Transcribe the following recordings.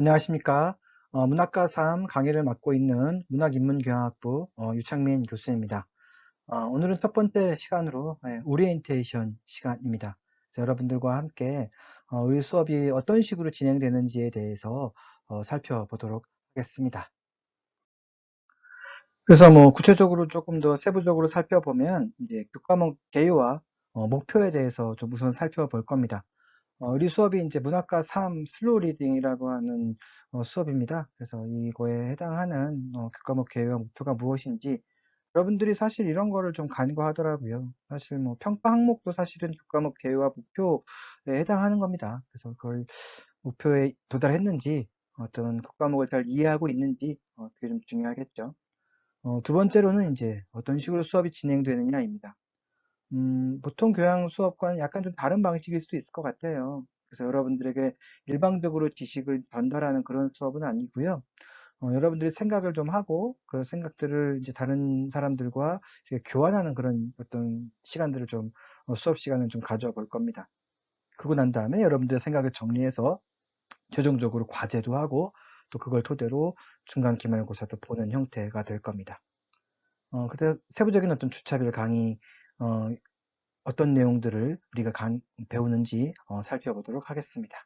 안녕하십니까. 어, 문학과 3 강의를 맡고 있는 문학인문교양학부 어, 유창민 교수입니다. 어, 오늘은 첫 번째 시간으로 네, 오리엔테이션 시간입니다. 그래서 여러분들과 함께 어, 우리 수업이 어떤 식으로 진행되는지에 대해서 어, 살펴보도록 하겠습니다. 그래서 뭐 구체적으로 조금 더 세부적으로 살펴보면 이제 교과목 개요와 어, 목표에 대해서 좀 우선 살펴볼 겁니다. 어, 우리 수업이 이제 문학과 3 슬로우 리딩이라고 하는 어, 수업입니다. 그래서 이거에 해당하는 어, 교과목 계획과 목표가 무엇인지 여러분들이 사실 이런 거를 좀 간과하더라고요. 사실 뭐 평가 항목도 사실은 교과목 계획과 목표에 해당하는 겁니다. 그래서 그걸 목표에 도달했는지 어떤 교과목을 잘 이해하고 있는지 어, 그게 좀 중요하겠죠. 어, 두 번째로는 이제 어떤 식으로 수업이 진행되느냐입니다. 음, 보통 교양 수업과는 약간 좀 다른 방식일 수도 있을 것 같아요. 그래서 여러분들에게 일방적으로 지식을 전달하는 그런 수업은 아니고요. 어, 여러분들이 생각을 좀 하고 그 생각들을 이제 다른 사람들과 교환하는 그런 어떤 시간들을 좀 어, 수업 시간을 좀 가져볼 와 겁니다. 그러고 난 다음에 여러분들의 생각을 정리해서 최종적으로 과제도 하고 또 그걸 토대로 중간 기말고사도 보는 형태가 될 겁니다. 어, 그때 세부적인 어떤 주차별 강의 어, 어떤 내용들을 우리가 강, 배우는지 어, 살펴보도록 하겠습니다.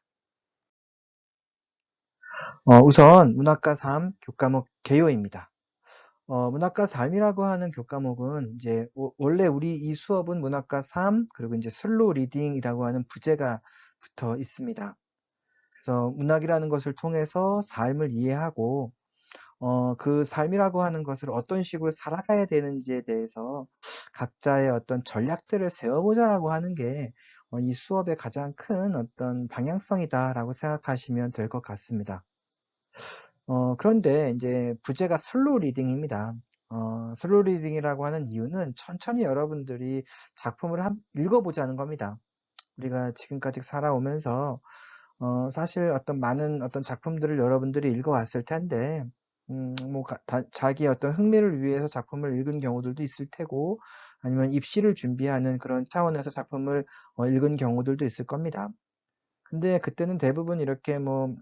어, 우선 문학과 3 교과목 개요입니다. 어, 문학과 3이라고 하는 교과목은 이제 원래 우리 이 수업은 문학과 3 그리고 이제 슬로 리딩이라고 하는 부제가 붙어 있습니다. 그래서 문학이라는 것을 통해서 삶을 이해하고 어, 그 삶이라고 하는 것을 어떤 식으로 살아가야 되는지에 대해서 각자의 어떤 전략들을 세워보자라고 하는 게이 어, 수업의 가장 큰 어떤 방향성이다라고 생각하시면 될 것 같습니다. 어, 그런데 이제 부제가 슬로우 리딩입니다. 어, 슬로우 리딩이라고 하는 이유는 천천히 여러분들이 작품을 한, 읽어보자는 겁니다. 우리가 지금까지 살아오면서 어, 사실 어떤 많은 어떤 작품들을 여러분들이 읽어왔을 텐데 음, 뭐, 다, 자기의 어떤 흥미를 위해서 작품을 읽은 경우들도 있을 테고, 아니면 입시를 준비하는 그런 차원에서 작품을 어, 읽은 경우들도 있을 겁니다. 근데 그때는 대부분 이렇게 뭐,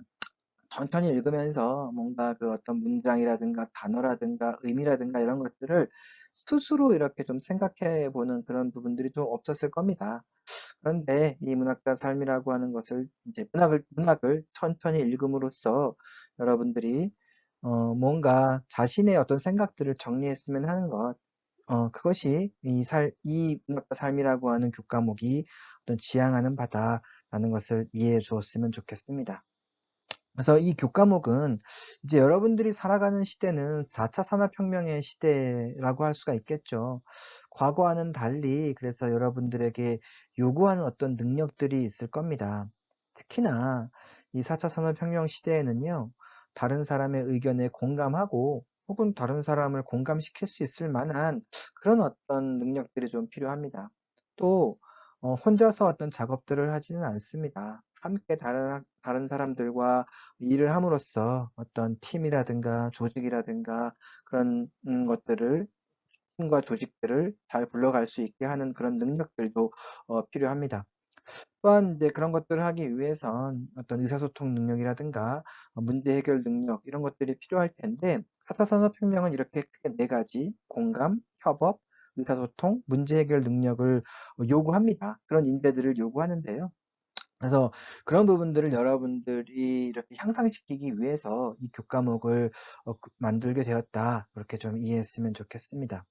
천천히 읽으면서 뭔가 그 어떤 문장이라든가 단어라든가 의미라든가 이런 것들을 스스로 이렇게 좀 생각해 보는 그런 부분들이 좀 없었을 겁니다. 그런데 이 문학과 삶이라고 하는 것을 이제 문학을, 문학을 천천히 읽음으로써 여러분들이 어, 뭔가 자신의 어떤 생각들을 정리했으면 하는 것, 어, 그것이 이 살, 이 삶이라고 하는 교과목이 어떤 지향하는 바다라는 것을 이해해 주었으면 좋겠습니다. 그래서 이 교과목은 이제 여러분들이 살아가는 시대는 4차 산업혁명의 시대라고 할 수가 있겠죠. 과거와는 달리 그래서 여러분들에게 요구하는 어떤 능력들이 있을 겁니다. 특히나 이 4차 산업혁명 시대에는요, 다른 사람의 의견에 공감하고 혹은 다른 사람을 공감시킬 수 있을 만한 그런 어떤 능력들이 좀 필요합니다. 또 어, 혼자서 어떤 작업들을 하지는 않습니다. 함께 다른, 다른 사람들과 일을 함으로써 어떤 팀이라든가 조직이라든가 그런 음, 것들을 팀과 조직들을 잘 굴러갈 수 있게 하는 그런 능력들도 어, 필요합니다. 또한 이제 그런 것들을 하기 위해선 어떤 의사소통 능력이라든가 어, 문제 해결 능력 이런 것들이 필요할 텐데 4차 산업혁명은 이렇게 크게 네 가지 공감, 협업, 의사소통, 문제 해결 능력을 요구합니다. 그런 인재들을 요구하는데요. 그래서 그런 부분들을 여러분들이 이렇게 향상시키기 위해서 이 교과목을 어, 그, 만들게 되었다. 그렇게 좀 이해했으면 좋겠습니다.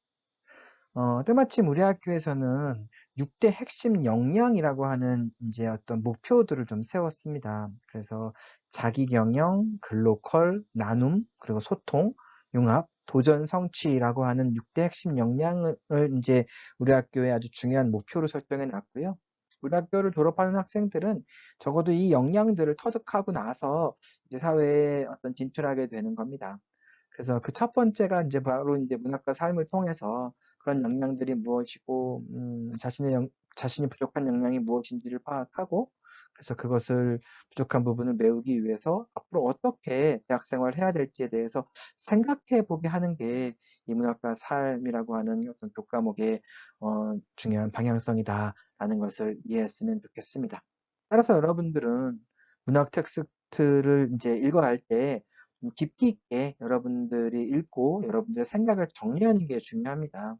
어, 때마침 우리 학교에서는 6대 핵심 역량이라고 하는 이제 어떤 목표들을 좀 세웠습니다. 그래서 자기 경영, 글로컬, 나눔, 그리고 소통, 융합, 도전 성취라고 하는 6대 핵심 역량을 이제 우리 학교에 아주 중요한 목표로 설정해 놨고요. 우리 학교를 졸업하는 학생들은 적어도 이 역량들을 터득하고 나서 이제 사회에 어떤 진출하게 되는 겁니다. 그래서 그 첫 번째가 이제 바로 이제 문학과 삶을 통해서 그런 역량들이 무엇이고 음, 자신의 영, 자신이 부족한 역량이 무엇인지를 파악하고 그래서 그것을 부족한 부분을 메우기 위해서 앞으로 어떻게 대학생활을 해야 될지에 대해서 생각해 보게 하는 게 이 문학과 삶이라고 하는 어떤 교과목의 어, 중요한 방향성이다라는 것을 이해했으면 좋겠습니다. 따라서 여러분들은 문학 텍스트 텍스트를 이제 읽어갈 때 깊이 있게 여러분들이 읽고 여러분들의 생각을 정리하는 게 중요합니다.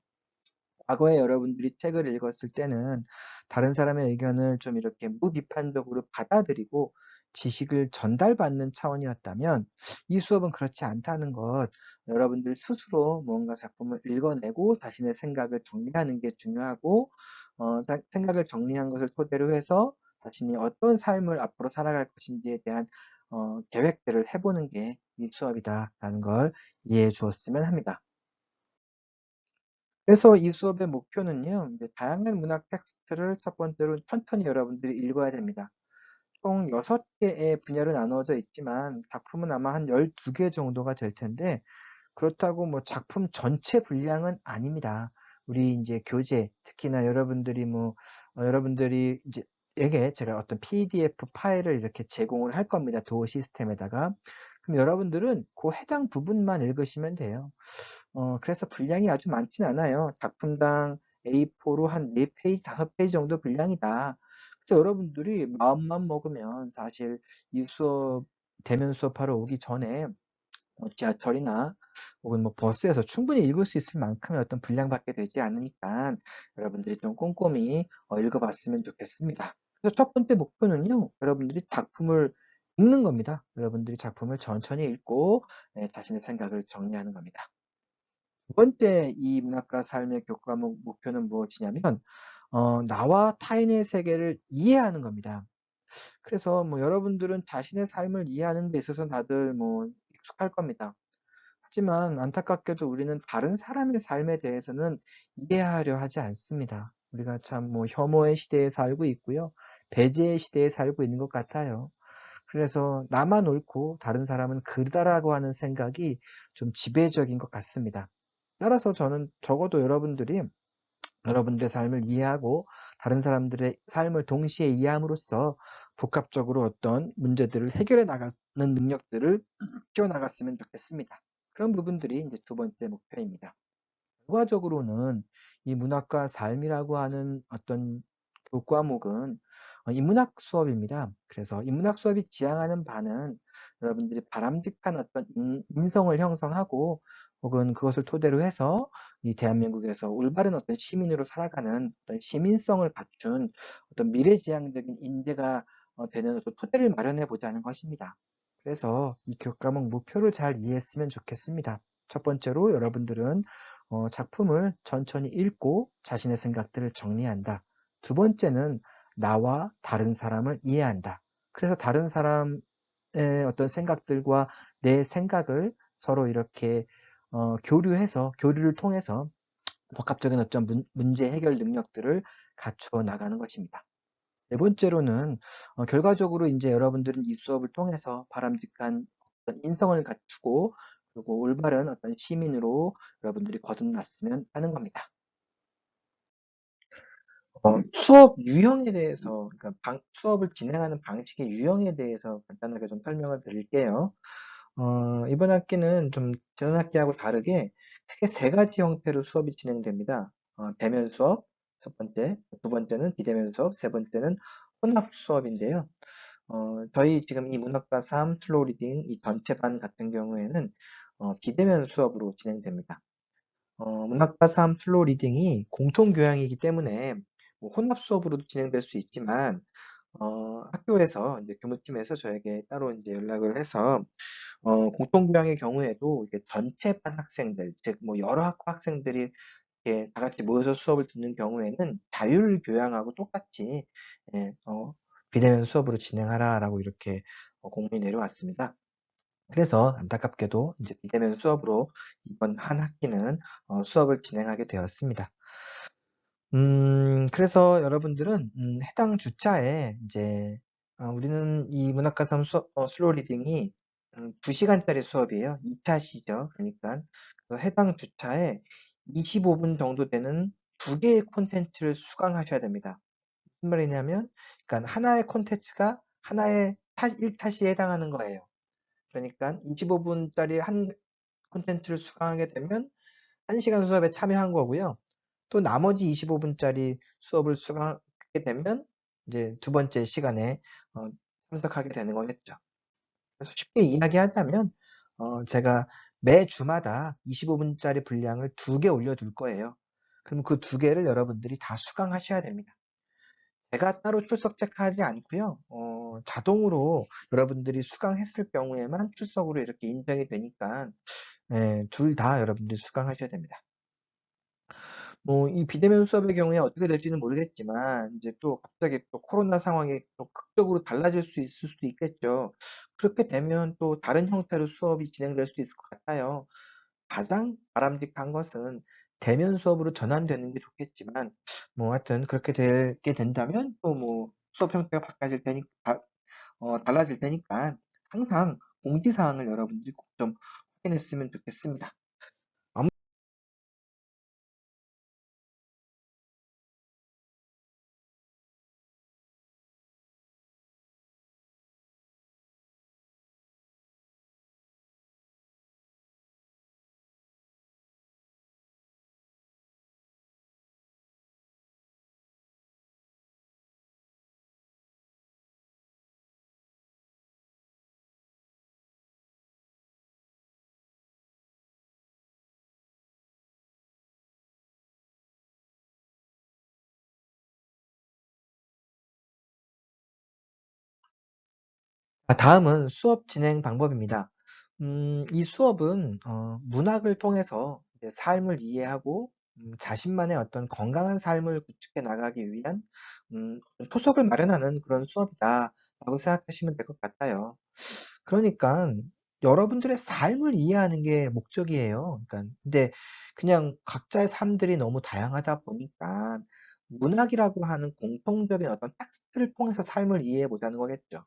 과거에 여러분들이 책을 읽었을 때는 다른 사람의 의견을 좀 이렇게 무비판적으로 받아들이고 지식을 전달받는 차원이었다면 이 수업은 그렇지 않다는 것 여러분들 스스로 무언가 작품을 읽어내고 자신의 생각을 정리하는 게 중요하고 어, 생각을 정리한 것을 토대로 해서 자신이 어떤 삶을 앞으로 살아갈 것인지에 대한 어, 계획들을 해보는 게 이 수업이다라는 걸 이해해 주었으면 합니다. 그래서 이 수업의 목표는요, 다양한 문학 텍스트를 첫 번째로 천천히 여러분들이 읽어야 됩니다. 총 6개의 분야로 나누어져 있지만 작품은 아마 한 12개 정도가 될 텐데 그렇다고 뭐 작품 전체 분량은 아닙니다. 우리 이제 교재 특히나 여러분들이 뭐 어, 여러분들이 이제 에게 제가 어떤 PDF 파일을 이렇게 제공을 할 겁니다. 도어 시스템에다가. 그럼 여러분들은 그 해당 부분만 읽으시면 돼요. 어, 그래서 분량이 아주 많진 않아요. 작품당 A4로 한 4페이지, 5페이지 정도 분량이다. 그래서 여러분들이 마음만 먹으면 사실 이 수업, 대면 수업하러 오기 전에 뭐 지하철이나 혹은 뭐 버스에서 충분히 읽을 수 있을 만큼의 어떤 분량밖에 되지 않으니까 여러분들이 좀 꼼꼼히 어, 읽어봤으면 좋겠습니다. 그래서 첫 번째 목표는요, 여러분들이 작품을 읽는 겁니다. 여러분들이 작품을 천천히 읽고 네, 자신의 생각을 정리하는 겁니다. 두 번째 이 문학과 삶의 교과목 목표는 무엇이냐면 어, 나와 타인의 세계를 이해하는 겁니다. 그래서 뭐 여러분들은 자신의 삶을 이해하는 데 있어서 다들 뭐 익숙할 겁니다. 하지만 안타깝게도 우리는 다른 사람의 삶에 대해서는 이해하려 하지 않습니다. 우리가 참 뭐 혐오의 시대에 살고 있고요. 배제의 시대에 살고 있는 것 같아요. 그래서 나만 옳고 다른 사람은 그르다라고 하는 생각이 좀 지배적인 것 같습니다. 따라서 저는 적어도 여러분들이 여러분들의 삶을 이해하고 다른 사람들의 삶을 동시에 이해함으로써 복합적으로 어떤 문제들을 해결해 나가는 능력들을 키워나갔으면 좋겠습니다. 그런 부분들이 이제 두 번째 목표입니다. 결과적으로는 이 문학과 삶이라고 하는 어떤 교과목은 어, 인문학 수업입니다. 그래서 인문학 수업이 지향하는 바는 여러분들이 바람직한 어떤 인, 성을 형성하고 혹은 그것을 토대로 해서 이 대한민국에서 올바른 어떤 시민으로 살아가는 어떤 시민성을 갖춘 어떤 미래지향적인 인재가 어, 되는 어떤 토대를 마련해 보자는 것입니다. 그래서 이 교과목 목표를 잘 이해했으면 좋겠습니다. 첫 번째로 여러분들은 어, 작품을 천천히 읽고 자신의 생각들을 정리한다. 두 번째는 나와 다른 사람을 이해한다. 그래서 다른 사람의 어떤 생각들과 내 생각을 서로 이렇게 어, 교류해서 교류를 통해서 복합적인 어떤 문, 문제 해결 능력들을 갖추어 나가는 것입니다. 네 번째로는 어, 결과적으로 이제 여러분들은 이 수업을 통해서 바람직한 어떤 인성을 갖추고 그리고 올바른 어떤 시민으로 여러분들이 거듭났으면 하는 겁니다. 어, 수업 유형에 대해서, 그러니까 방, 수업을 진행하는 방식의 유형에 대해서 간단하게 좀 설명을 드릴게요. 어, 이번 학기는 좀 지난 학기하고 다르게 크게 세 가지 형태로 수업이 진행됩니다. 어, 대면 수업, 첫 번째, 두 번째는 비대면 수업, 세 번째는 혼합 수업인데요. 어, 저희 지금 이 문학과 3 슬로우 리딩 이 전체 반 같은 경우에는 어, 비대면 수업으로 진행됩니다. 어, 문학과 3 슬로우 리딩이 공통 교양이기 때문에 뭐 혼합 수업으로도 진행될 수 있지만 어, 학교에서 이제 교무팀에서 저에게 따로 이제 연락을 해서 어, 공통교양의 경우에도 이게 전체 반 학생들, 즉 뭐 여러 학과 학생들이 이렇게 다 같이 모여서 수업을 듣는 경우에는 자율 교양하고 똑같이 예, 어, 비대면 수업으로 진행하라라고 이렇게 어, 공문이 내려왔습니다. 그래서 안타깝게도 이제 비대면 수업으로 이번 한 학기는 어, 수업을 진행하게 되었습니다. 음, 그래서 여러분들은 음, 해당 주차에 이제 어, 우리는 이 문학가삼 수, 어, 슬로우 리딩이 음, 2시간짜리 수업이에요. 2차시죠. 그러니까 그래서 해당 주차에 25분 정도 되는 두 개의 콘텐츠를 수강하셔야 됩니다. 무슨 말이냐면 그러니까 하나의 콘텐츠가 하나의 1타시에 해당하는 거예요. 그러니까 25분짜리 한 콘텐츠를 수강하게 되면 1시간 수업에 참여한 거고요. 또 나머지 25분짜리 수업을 수강하게 되면 이제 두 번째 시간에 어, 참석하게 되는 거겠죠. 그래서 쉽게 이야기하자면 어, 제가 매 주마다 25분짜리 분량을 두 개 올려둘 거예요. 그럼 그 두 개를 여러분들이 다 수강하셔야 됩니다. 제가 따로 출석 체크하지 않고요. 어, 자동으로 여러분들이 수강했을 경우에만 출석으로 이렇게 인정이 되니까 예, 둘다 여러분들이 수강하셔야 됩니다. 뭐, 이 비대면 수업의 경우에 어떻게 될지는 모르겠지만, 이제 또 갑자기 또 코로나 상황이 또 극적으로 달라질 수 있을 수도 있겠죠. 그렇게 되면 또 다른 형태로 수업이 진행될 수도 있을 것 같아요. 가장 바람직한 것은 대면 수업으로 전환되는 게 좋겠지만, 뭐, 하여튼 그렇게 되게 된다면 또 뭐, 수업 형태가 바꿔질 테니까, 어, 달라질 테니까, 항상 공지사항을 여러분들이 꼭 좀 확인했으면 좋겠습니다. 다음은 수업 진행 방법입니다. 음, 이 수업은 어, 문학을 통해서 삶을 이해하고 음, 자신만의 어떤 건강한 삶을 구축해 나가기 위한 음, 토속을 마련하는 그런 수업이다라고 생각하시면 될 것 같아요. 그러니까 여러분들의 삶을 이해하는 게 목적이에요. 그러니까 근데 그냥 각자의 삶들이 너무 다양하다 보니까 문학이라고 하는 공통적인 어떤 텍스트를 통해서 삶을 이해해 보자는 거겠죠.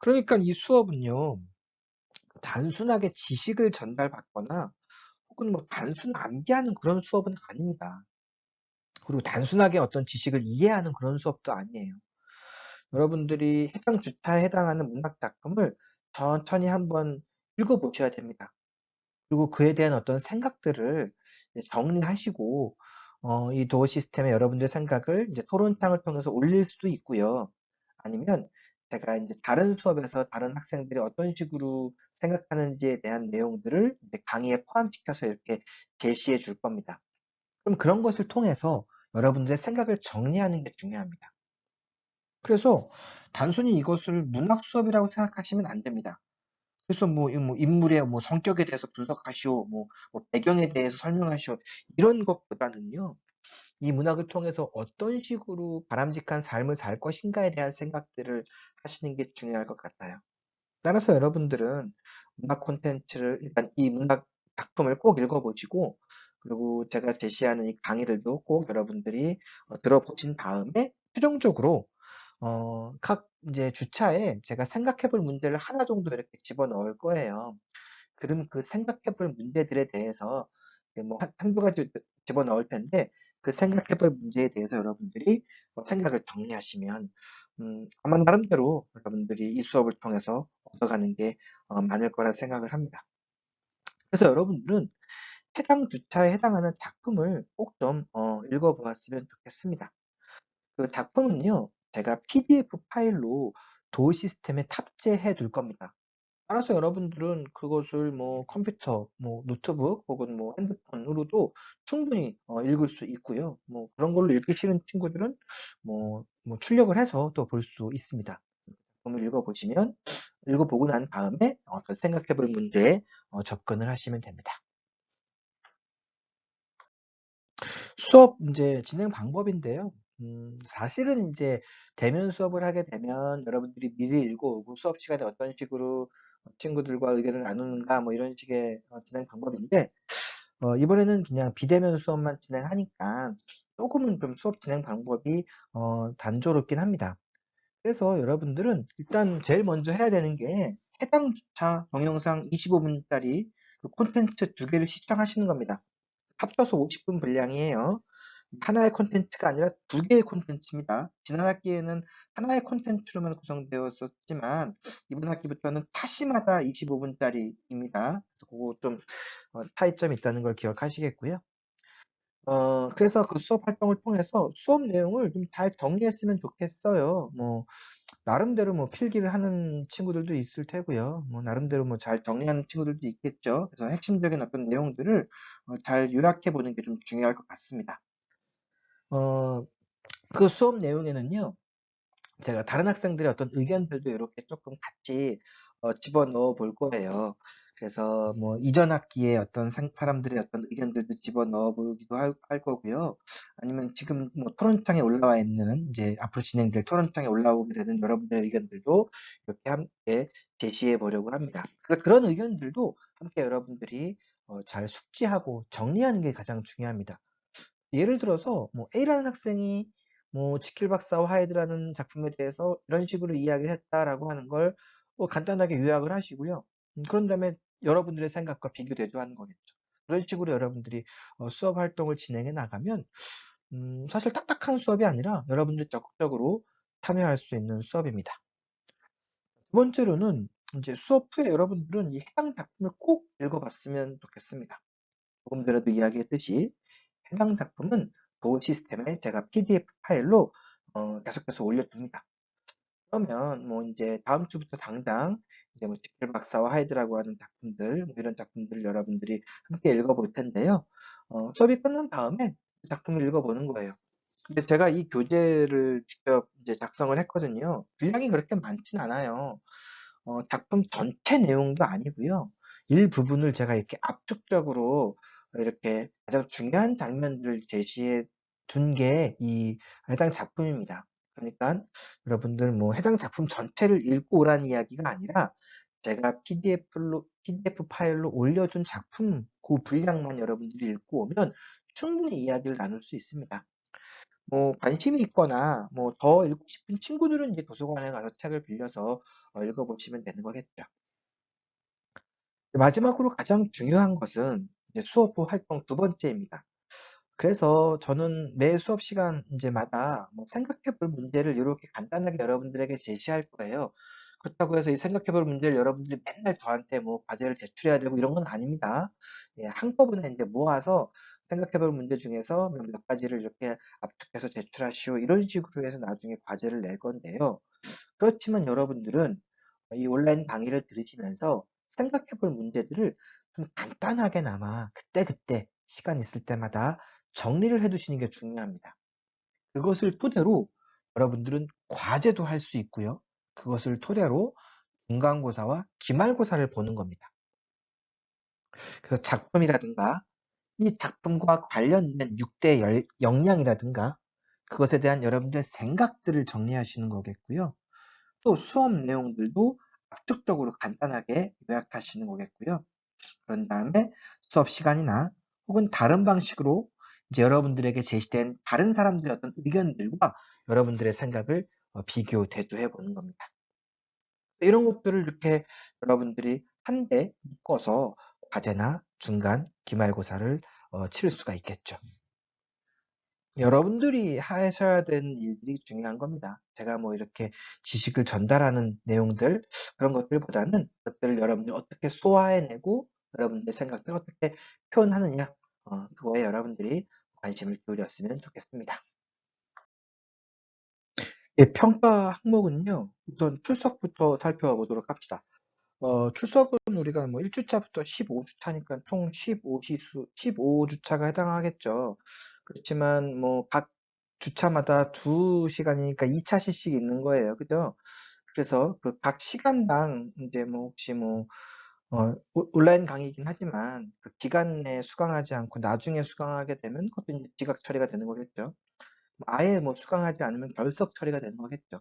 그러니까 이 수업은요, 단순하게 지식을 전달받거나 혹은 뭐 단순 암기하는 그런 수업은 아닙니다. 그리고 단순하게 어떤 지식을 이해하는 그런 수업도 아니에요. 여러분들이 해당 주타에 해당하는 문학 작품을 천천히 한번 읽어보셔야 됩니다. 그리고 그에 대한 어떤 생각들을 정리하시고 어, 이 도어 시스템에 여러분들의 생각을 이제 토론창을 통해서 올릴 수도 있고요. 아니면 제가 이제 다른 수업에서 다른 학생들이 어떤 식으로 생각하는지에 대한 내용들을 강의에 포함시켜서 이렇게 제시해 줄 겁니다. 그럼 그런 것을 통해서 여러분들의 생각을 정리하는 게 중요합니다. 그래서 단순히 이것을 문학 수업이라고 생각하시면 안 됩니다. 그래서 뭐, 뭐 인물의 뭐 성격에 대해서 분석하시오, 뭐, 뭐 배경에 대해서 설명하시오 이런 것보다는요. 이 문학을 통해서 어떤 식으로 바람직한 삶을 살 것인가에 대한 생각들을 하시는 게 중요할 것 같아요. 따라서 여러분들은 문학 콘텐츠를 일단 이 문학 작품을 꼭 읽어보시고 그리고 제가 제시하는 이 강의들도 꼭 여러분들이 어, 들어보신 다음에 최종적으로 어, 각 이제 주차에 제가 생각해 볼 문제를 하나 정도 이렇게 집어넣을 거예요. 그럼 그 생각해 볼 문제들에 대해서 뭐 한, 한두 가지 집어넣을 텐데 그 생각해 볼 문제에 대해서 여러분들이 뭐 생각을 정리하시면 음, 아마 나름대로 여러분들이 이 수업을 통해서 얻어가는 게 어, 많을 거라 생각을 합니다. 그래서 여러분들은 해당 주차에 해당하는 작품을 꼭좀 어, 읽어보았으면 좋겠습니다. 그 작품은요, 제가 PDF 파일로 도어 시스템에 탑재해 둘 겁니다. 따라서 여러분들은 그것을 뭐 컴퓨터, 뭐 노트북 혹은 뭐 핸드폰으로도 충분히 어, 읽을 수 있고요. 뭐 그런 걸로 읽기 싫은 친구들은 뭐, 뭐 출력을 해서 또 볼 수 있습니다. 작품을 읽어보시면 읽어보고 난 다음에 어, 생각해 볼 문제에 어, 접근을 하시면 됩니다. 수업 이제 진행 방법인데요. 음, 사실은 이제 대면 수업을 하게 되면 여러분들이 미리 읽어오고 수업 시간에 어떤 식으로 친구들과 의견을 나누는가 뭐 이런 식의 어, 진행 방법인데 어, 이번에는 그냥 비대면 수업만 진행하니까 조금은 좀 수업 진행 방법이 어, 단조롭긴 합니다. 그래서 여러분들은 일단 제일 먼저 해야 되는 게 해당 주차 동영상 25분짜리 그 콘텐츠 두 개를 시청하시는 겁니다. 합쳐서 50분 분량이에요. 하나의 콘텐츠가 아니라 두 개의 콘텐츠입니다. 지난 학기에는 하나의 콘텐츠로만 구성되었었지만 이번 학기부터는 타시마다 25분짜리입니다. 그래서 그거 좀 어, 차이점이 있다는 걸 기억하시겠고요. 어, 그래서 그 수업 활동을 통해서 수업 내용을 좀 잘 정리했으면 좋겠어요. 뭐 나름대로 뭐 필기를 하는 친구들도 있을 테고요. 뭐 나름대로 뭐 잘 정리하는 친구들도 있겠죠. 그래서 핵심적인 어떤 내용들을 어, 잘 요약해 보는 게 좀 중요할 것 같습니다. 어, 그 수업 내용에는요. 제가 다른 학생들의 어떤 의견들도 이렇게 조금 같이 어, 집어넣어 볼 거예요. 그래서 뭐 이전 학기에 어떤 상- 사람들의 어떤 의견들도 집어넣어 보기도 할, 할 거고요. 아니면 지금 뭐 토론창에 올라와 있는 이제 앞으로 진행될 토론창에 올라오게 되는 여러분들의 의견들도 이렇게 함께 제시해 보려고 합니다. 그래서 그런 의견들도 함께 여러분들이 어, 잘 숙지하고 정리하는 게 가장 중요합니다. 예를 들어서 뭐 A라는 학생이 뭐 지킬 박사와 하이드라는 작품에 대해서 이런 식으로 이야기를 했다라고 하는 걸 뭐 간단하게 요약을 하시고요. 음, 그런 다음에 여러분들의 생각과 비교 대조 하는 거겠죠. 그런 식으로 여러분들이 어, 수업 활동을 진행해 나가면 음, 사실 딱딱한 수업이 아니라 여러분들 적극적으로 참여할 수 있는 수업입니다. 두 번째로는 이제 수업 후에 여러분들은 이 해당 작품을 꼭 읽어봤으면 좋겠습니다. 조금 전에도 이야기했듯이 해당 작품은 도어 시스템에 제가 PDF 파일로 어, 계속해서 올려둡니다. 그러면 뭐 이제 다음 주부터 당장 이제 뭐 지킬 박사와 하이드라고 하는 작품들 뭐 이런 작품들을 여러분들이 함께 읽어볼 텐데요. 어, 수업이 끝난 다음에 그 작품을 읽어보는 거예요. 근데 제가 이 교재를 직접 이제 작성을 했거든요. 분량이 그렇게 많진 않아요. 어, 작품 전체 내용도 아니고요. 일부분을 제가 이렇게 압축적으로 이렇게 가장 중요한 장면들을 제시해 둔 게 이 해당 작품입니다. 그러니까 여러분들 뭐 해당 작품 전체를 읽고 오라는 이야기가 아니라 제가 PDF로, PDF 파일로 올려둔 작품 그 분량만 여러분들이 읽고 오면 충분히 이야기를 나눌 수 있습니다. 뭐 관심이 있거나 뭐 더 읽고 싶은 친구들은 이제 도서관에 가서 책을 빌려서 어, 읽어보시면 되는 거겠죠. 마지막으로 가장 중요한 것은 수업 후 활동 두 번째입니다. 그래서 저는 매 수업 시간 이제마다 뭐 생각해 볼 문제를 이렇게 간단하게 여러분들에게 제시할 거예요. 그렇다고 해서 이 생각해 볼 문제를 여러분들이 맨날 저한테 뭐 과제를 제출해야 되고 이런 건 아닙니다. 예, 한꺼번에 이제 모아서 생각해 볼 문제 중에서 몇- 몇 가지를 이렇게 압축해서 제출하시오. 이런 식으로 해서 나중에 과제를 낼 건데요. 그렇지만 여러분들은 이 온라인 강의를 들으시면서 생각해 볼 문제들을 좀 간단하게나마 그때그때 시간 있을 때마다 정리를 해 두시는 게 중요합니다. 그것을 토대로 여러분들은 과제도 할 수 있고요. 그것을 토대로 중간고사와 기말고사를 보는 겁니다. 그래서 작품이라든가 이 작품과 관련된 6대 역량이라든가 그것에 대한 여러분들의 생각들을 정리하시는 거겠고요. 또 수업 내용들도 압축적으로 간단하게 요약하시는 거겠고요. 그런 다음에 수업 시간이나 혹은 다른 방식으로 이제 여러분들에게 제시된 다른 사람들의 어떤 의견들과 여러분들의 생각을 어, 비교, 대조해 보는 겁니다. 이런 것들을 이렇게 여러분들이 한데 묶어서 과제나 중간, 기말고사를 어, 치를 수가 있겠죠. 여러분들이 하셔야 되는 일들이 중요한 겁니다. 제가 뭐 이렇게 지식을 전달하는 내용들, 그런 것들보다는 그것들을 여러분들이 어떻게 소화해내고 여러분들의 생각들을 어떻게 표현하느냐, 어, 그거에 여러분들이 관심을 기울였으면 좋겠습니다. 예, 평가 항목은요, 우선 출석부터 살펴보도록 합시다. 어, 출석은 우리가 뭐 1주차부터 15주차니까 총 15시수, 15주차가 해당하겠죠. 그렇지만 뭐 각 주차마다 2시간이니까 2차씩씩 있는 거예요. 그죠? 그래서 그 각 시간당 이제 뭐 혹시 뭐 어, 오- 온라인 강의이긴 하지만 그 기간 내에 수강하지 않고 나중에 수강하게 되면 그것도 이제 지각 처리가 되는 거겠죠. 아예 뭐 수강하지 않으면 결석 처리가 되는 거겠죠.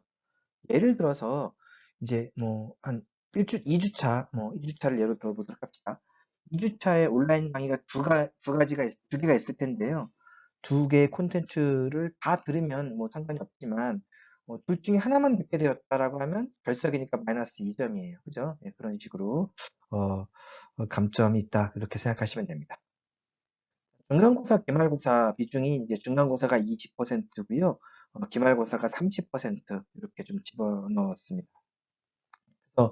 예를 들어서 이제 뭐한 1주, 2주차, 뭐 2주차를 예로 들어보도록 합시다. 2주차에 온라인 강의가 두, 가, 두 가지가, 있, 두 개가 있을 텐데요. 두 개의 콘텐츠를 다 들으면 뭐 상관이 없지만, 뭐둘 중에 하나만 듣게 되었다라고 하면 결석이니까 마이너스 2점이에요. 그죠? 네, 그런 식으로, 어, 어, 감점이 있다. 이렇게 생각하시면 됩니다. 중간고사, 기말고사 비중이 이제 중간고사가 20%고요. 어, 기말고사가 30% 이렇게 좀 집어넣었습니다. 그래서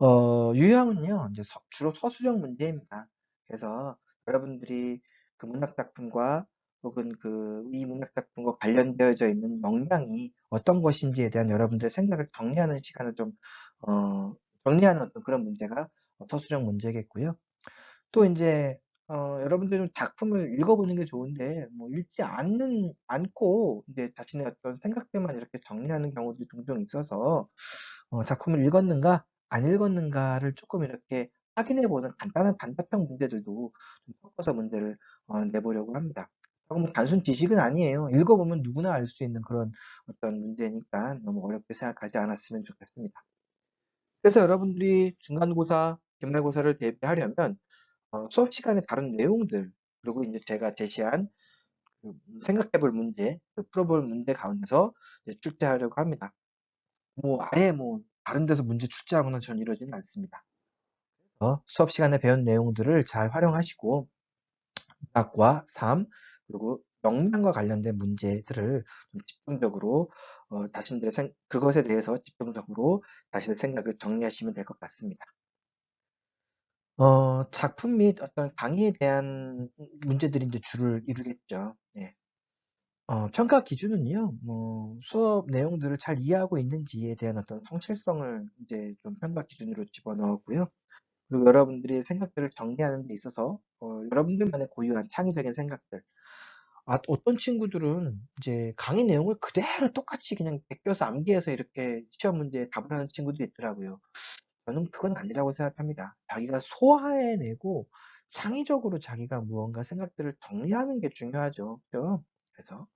어, 유형은요, 이제 서- 주로 서술형 문제입니다. 그래서 여러분들이 그 문학 작품과 혹은 그 이 문학 작품과 관련되어져 있는 역량이 어떤 것인지에 대한 여러분들의 생각을 정리하는 시간을 좀 어, 정리하는 어떤 그런 문제가 서술형 문제겠고요. 또 이제 어, 여러분들 좀 작품을 읽어보는 게 좋은데 뭐 읽지 않는 않고 이제 자신의 어떤 생각들만 이렇게 정리하는 경우도 종종 있어서 어, 작품을 읽었는가 안 읽었는가를 조금 이렇게 확인해보는 간단한 단답형 문제들도 좀 섞어서 문제를 어, 내보려고 합니다. 그럼 단순 지식은 아니에요. 읽어보면 누구나 알 수 있는 그런 어떤 문제니까 너무 어렵게 생각하지 않았으면 좋겠습니다. 그래서 여러분들이 중간고사, 기말고사를 대비하려면 어, 수업 시간에 다른 내용들 그리고 이제 제가 제시한 그 생각해볼 문제, 그 풀어볼 문제 가운데서 출제하려고 합니다. 뭐 아예 뭐 다른 데서 문제 출제하거나 전 이러지는 않습니다. 어, 수업 시간에 배운 내용들을 잘 활용하시고 문학과 삶 그리고 역량과 관련된 문제들을 좀 집중적으로 어, 자신들의 생, 그것에 대해서 집중적으로 자신의 생각을 정리하시면 될 것 같습니다. 어, 작품 및 어떤 강의에 대한 문제들이 이제 주를 이루겠죠. 예. 어, 평가 기준은요, 뭐, 수업 내용들을 잘 이해하고 있는지에 대한 어떤 성실성을 이제 좀 평가 기준으로 집어넣었고요. 그리고 여러분들이 생각들을 정리하는 데 있어서, 어, 여러분들만의 고유한 창의적인 생각들. 아, 어떤 친구들은 이제 강의 내용을 그대로 똑같이 그냥 베껴서 암기해서 이렇게 시험 문제에 답을 하는 친구도 있더라고요. 저는 그건 아니라고 생각합니다. 자기가 소화해내고 창의적으로 자기가 무언가 생각들을 정리하는 게 중요하죠. 그래서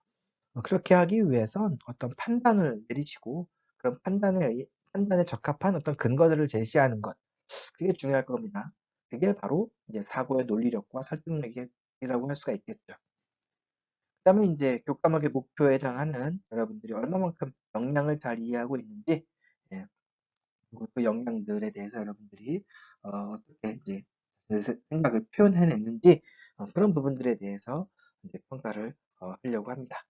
어, 그렇게 하기 위해선 어떤 판단을 내리시고 그런 판단에, 의- 판단에 적합한 어떤 근거들을 제시하는 것. 그게 중요할 겁니다. 그게 바로 이제 사고의 논리력과 설득력이라고 할 수가 있겠죠. 그 다음에 이제 교과목의 목표에 해당하는 여러분들이 얼마만큼 역량을 잘 이해하고 있는지, 예, 그리고 그 역량들에 대해서 여러분들이 어, 어떻게 이제 자신의 생각을 표현해냈는지 어, 그런 부분들에 대해서 이제 평가를 어, 하려고 합니다.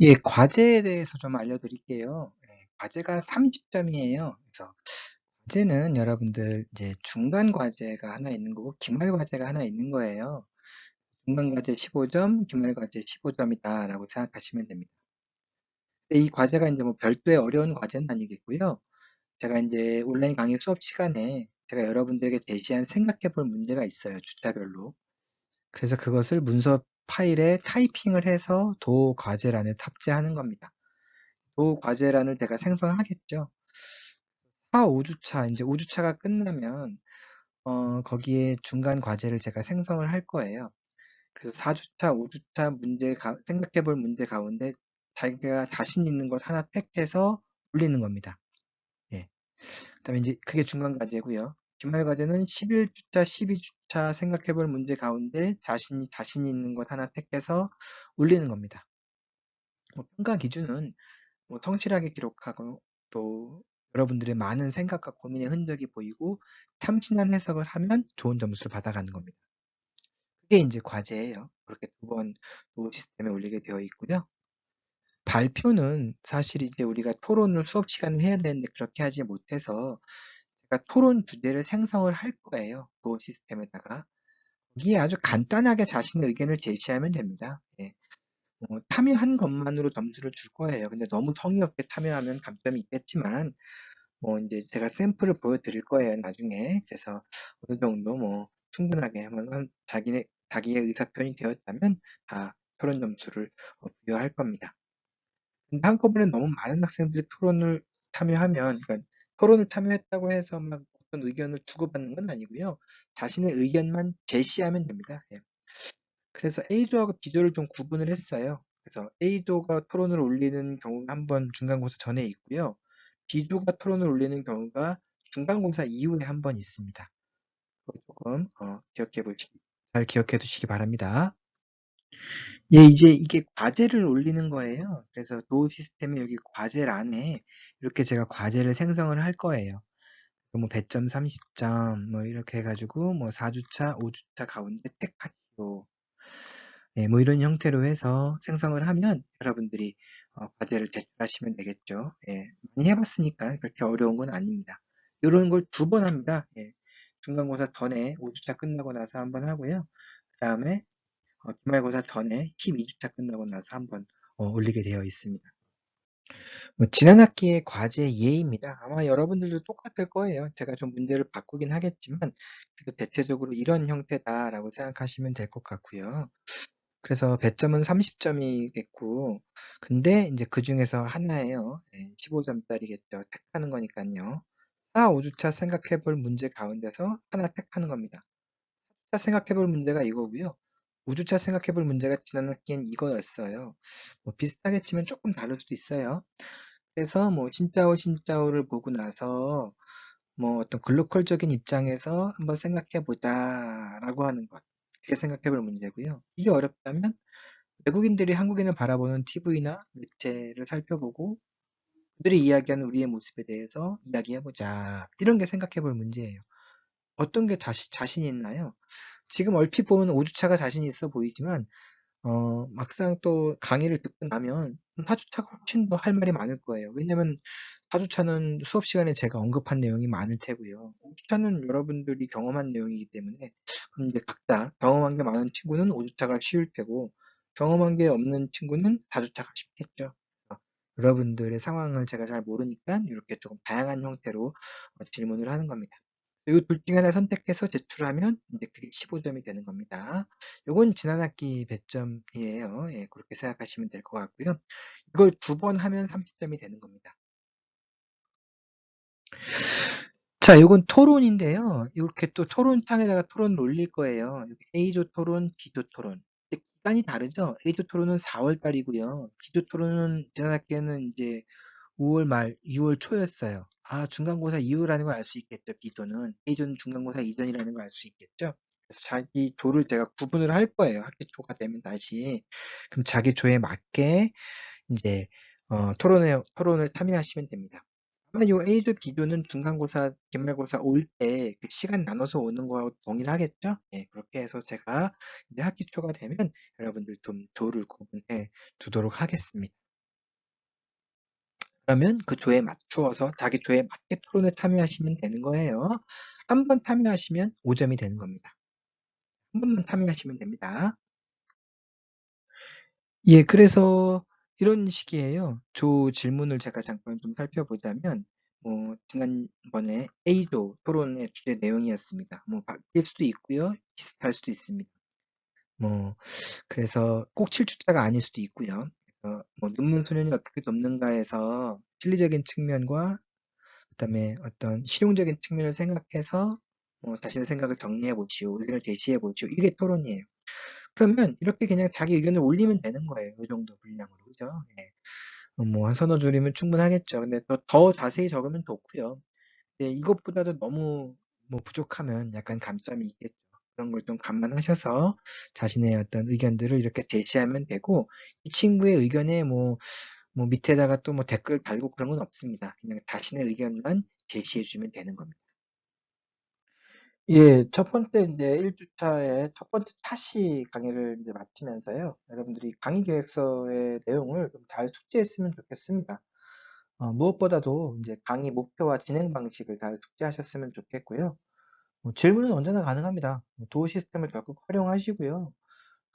예, 과제에 대해서 좀 알려드릴게요. 예, 과제가 30점이에요. 그래서 과제는 여러분들 이제 중간 과제가 하나 있는 거고 기말 과제가 하나 있는 거예요. 중간 과제 15점, 기말 과제 15점이다 라고 생각하시면 됩니다. 이 과제가 이제 뭐 별도의 어려운 과제는 아니겠고요. 제가 이제 온라인 강의 수업 시간에 제가 여러분들에게 제시한 생각해 볼 문제가 있어요. 주차별로. 그래서 그것을 문서 파일에 타이핑을 해서 도 과제란에 탑재하는 겁니다. 도 과제란을 제가 생성하겠죠. 4, 5주차, 이제 5주차가 끝나면, 어, 거기에 중간 과제를 제가 생성을 할 거예요. 그래서 4주차, 5주차 문제, 생각해 볼 문제 가운데 자기가 자신 있는 것 하나 택해서 올리는 겁니다. 예. 그 다음에 이제 그게 중간 과제고요. 기말 과제는 11주차, 12주차 생각해 볼 문제 가운데 자신이, 자신 있는 것 하나 택해서 올리는 겁니다. 뭐 평가 기준은 뭐 성실하게 기록하고 또 여러분들의 많은 생각과 고민의 흔적이 보이고 참신한 해석을 하면 좋은 점수를 받아가는 겁니다. 그게 이제 과제예요. 그렇게 두번 시스템에 올리게 되어 있고요. 발표는 사실 이제 우리가 토론을 수업 시간에 해야 되는데 그렇게 하지 못해서 제가 토론 주제를 생성을 할 거예요. 도 시스템에다가. 거기에 아주 간단하게 자신의 의견을 제시하면 됩니다. 예. 뭐 참여한 것만으로 점수를 줄 거예요. 근데 너무 성의 없게 참여하면 감점이 있겠지만, 뭐 이제 제가 샘플을 보여 드릴 거예요. 나중에. 그래서 어느 정도 뭐 충분하게 한번 자기의, 자기의 의사표현이 되었다면 다 토론 점수를 어, 부여할 겁니다. 근데 한꺼번에 너무 많은 학생들이 토론을 참여하면, 그러니까 토론을 참여했다고 해서 막 어떤 의견을 주고받는 건 아니고요. 자신의 의견만 제시하면 됩니다. 예. 그래서 A조하고 B조를 좀 구분을 했어요. 그래서 A조가 토론을 올리는 경우가 한 번 중간고사 전에 있고요. B조가 토론을 올리는 경우가 중간고사 이후에 한 번 있습니다. 조금 어, 기억해 보시기, 잘 기억해 두시기 바랍니다. 예, 이제 이게 과제를 올리는 거예요. 그래서 도 시스템에 여기 과제란에 이렇게 제가 과제를 생성을 할 거예요. 뭐 배점 30점 뭐 이렇게 해가지고 뭐 4주차, 5주차 가운데 택하시오. 네, 뭐 이런 형태로 해서 생성을 하면 여러분들이 어, 과제를 제출하시면 되겠죠. 예, 많이 해봤으니까 그렇게 어려운 건 아닙니다. 이런 걸 두 번 합니다. 예, 중간고사 전에 5주차 끝나고 나서 한번 하고요. 그 다음에 어, 기말고사 전에 12주차 끝나고 나서 한번 어, 올리게 되어 있습니다. 뭐 지난 학기의 과제 예입니다. 아마 여러분들도 똑같을 거예요. 제가 좀 문제를 바꾸긴 하겠지만 그래도 대체적으로 이런 형태다라고 생각하시면 될 것 같고요. 그래서 배점은 30점이겠고 근데 이제 그 중에서 하나예요. 15점짜리겠죠. 택하는 거니까요. 4, 5주차 생각해 볼 문제 가운데서 하나 택하는 겁니다. 4주차 생각해 볼 문제가 이거고요. 5주차 생각해 볼 문제가 지난 학기엔 이거였어요. 뭐 비슷하게 치면 조금 다를 수도 있어요. 그래서 뭐 진짜오 진짜오를 보고 나서 뭐 어떤 글로컬적인 입장에서 한번 생각해 보자 라고 하는 것. 그게 생각해 볼 문제고요. 이게 어렵다면 외국인들이 한국인을 바라보는 TV나 매체를 살펴보고 그들이 이야기하는 우리의 모습에 대해서 이야기해 보자. 이런 게 생각해 볼 문제예요. 어떤 게 자신, 자신 있나요? 지금 얼핏 보면 5주차가 자신 있어 보이지만 어, 막상 또 강의를 듣고 나면 4주차가 훨씬 더 할 말이 많을 거예요. 왜냐면 4주차는 수업 시간에 제가 언급한 내용이 많을 테고요. 5주차는 여러분들이 경험한 내용이기 때문에 그럼 이제 각자 경험한 게 많은 친구는 5주차가 쉬울 테고 경험한 게 없는 친구는 4주차가 쉽겠죠. 여러분들의 상황을 제가 잘 모르니까 이렇게 조금 다양한 형태로 어, 질문을 하는 겁니다. 이둘 중에 하나 선택해서 제출하면 이제 그게 15점이 되는 겁니다. 이건 지난 학기 배점이에요. 예, 그렇게 생각하시면 될 것 같고요. 이걸 두 번 하면 30점이 되는 겁니다. 자, 이건 토론인데요. 이렇게 또 토론창에다가 토론을 올릴 거예요. A조 토론, B조 토론. 기간이 다르죠? A조 토론은 4월 달이고요. B조 토론은 지난 학기에는 이제 5월 말, 6월 초였어요. 아, 중간고사 이후라는 걸 알 수 있겠죠. B조는. A조는 중간고사 이전이라는 걸 알 수 있겠죠. 그래서 자기 조를 제가 구분을 할 거예요. 학기 초가 되면 다시. 그럼 자기 조에 맞게 이제 어, 토론에, 토론을 참여하시면 됩니다. 아마 요 A조, B조는 중간고사, 기말고사 올 때 그 시간 나눠서 오는 거하고 동일하겠죠? 예, 그렇게 해서 제가 이제 학기 초가 되면 여러분들 좀 조를 구분해 두도록 하겠습니다. 그러면 그 조에 맞추어서 자기 조에 맞게 토론에 참여하시면 되는 거예요. 한 번 참여하시면 5점이 되는 겁니다. 한 번만 참여하시면 됩니다. 예, 그래서 이런 식이에요. 조 질문을 제가 잠깐 좀 살펴보자면, 뭐, 지난번에 A조 토론의 주제 내용이었습니다. 뭐, 바뀔 수도 있고요. 비슷할 수도 있습니다. 뭐, 그래서 꼭 7주차가 아닐 수도 있고요. 그래서 뭐, 눈물 소년이 어떻게 돕는가에서 실리적인 측면과 그다음에 어떤 실용적인 측면을 생각해서 뭐 자신의 생각을 정리해 보시오, 의견을 제시해 보시오. 이게 토론이에요. 그러면 이렇게 그냥 자기 의견을 올리면 되는 거예요. 이 정도 분량으로. 그죠? 예. 뭐한 서너 줄이면 충분하겠죠. 근데 더, 더 자세히 적으면 좋고요. 네, 이것보다도 너무 뭐 부족하면 약간 감점이 있겠죠. 그런 걸 좀 감안하셔서 자신의 어떤 의견들을 이렇게 제시하면 되고 이 친구의 의견에 뭐, 뭐 밑에다가 또 뭐 댓글 달고 그런 건 없습니다. 그냥 자신의 의견만 제시해 주면 되는 겁니다. 예, 첫 번째 이제 1 주차의 첫 번째 타시 강의를 이제 마치면서요. 여러분들이 강의 계획서의 내용을 좀 잘 숙지했으면 좋겠습니다. 어, 무엇보다도 이제 강의 목표와 진행 방식을 잘 숙지하셨으면 좋겠고요. 뭐 질문은 언제나 가능합니다. 뭐 도어 시스템을 적극 활용하시고요.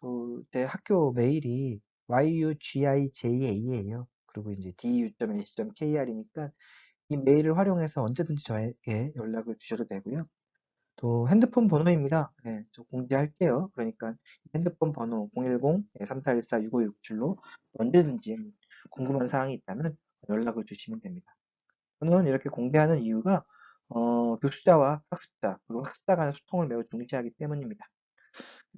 또 제 학교 메일이 yugija예요. 그리고 이제 du.ac.kr이니까 이 메일을 활용해서 언제든지 저에게 연락을 주셔도 되고요. 또 핸드폰 번호입니다. 네, 저 공지할게요. 그러니까 핸드폰 번호 010-3414-6567로 언제든지 궁금한 사항이 있다면 연락을 주시면 됩니다. 저는 이렇게 공개하는 이유가 어, 교수자와 학습자 그리고 학습자 간의 소통을 매우 중시하기 때문입니다.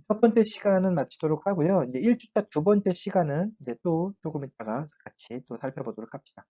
첫 번째 시간은 마치도록 하고요. 이제 1주차 두 번째 시간은 이제 또 조금 있다가 같이 또 살펴보도록 합시다.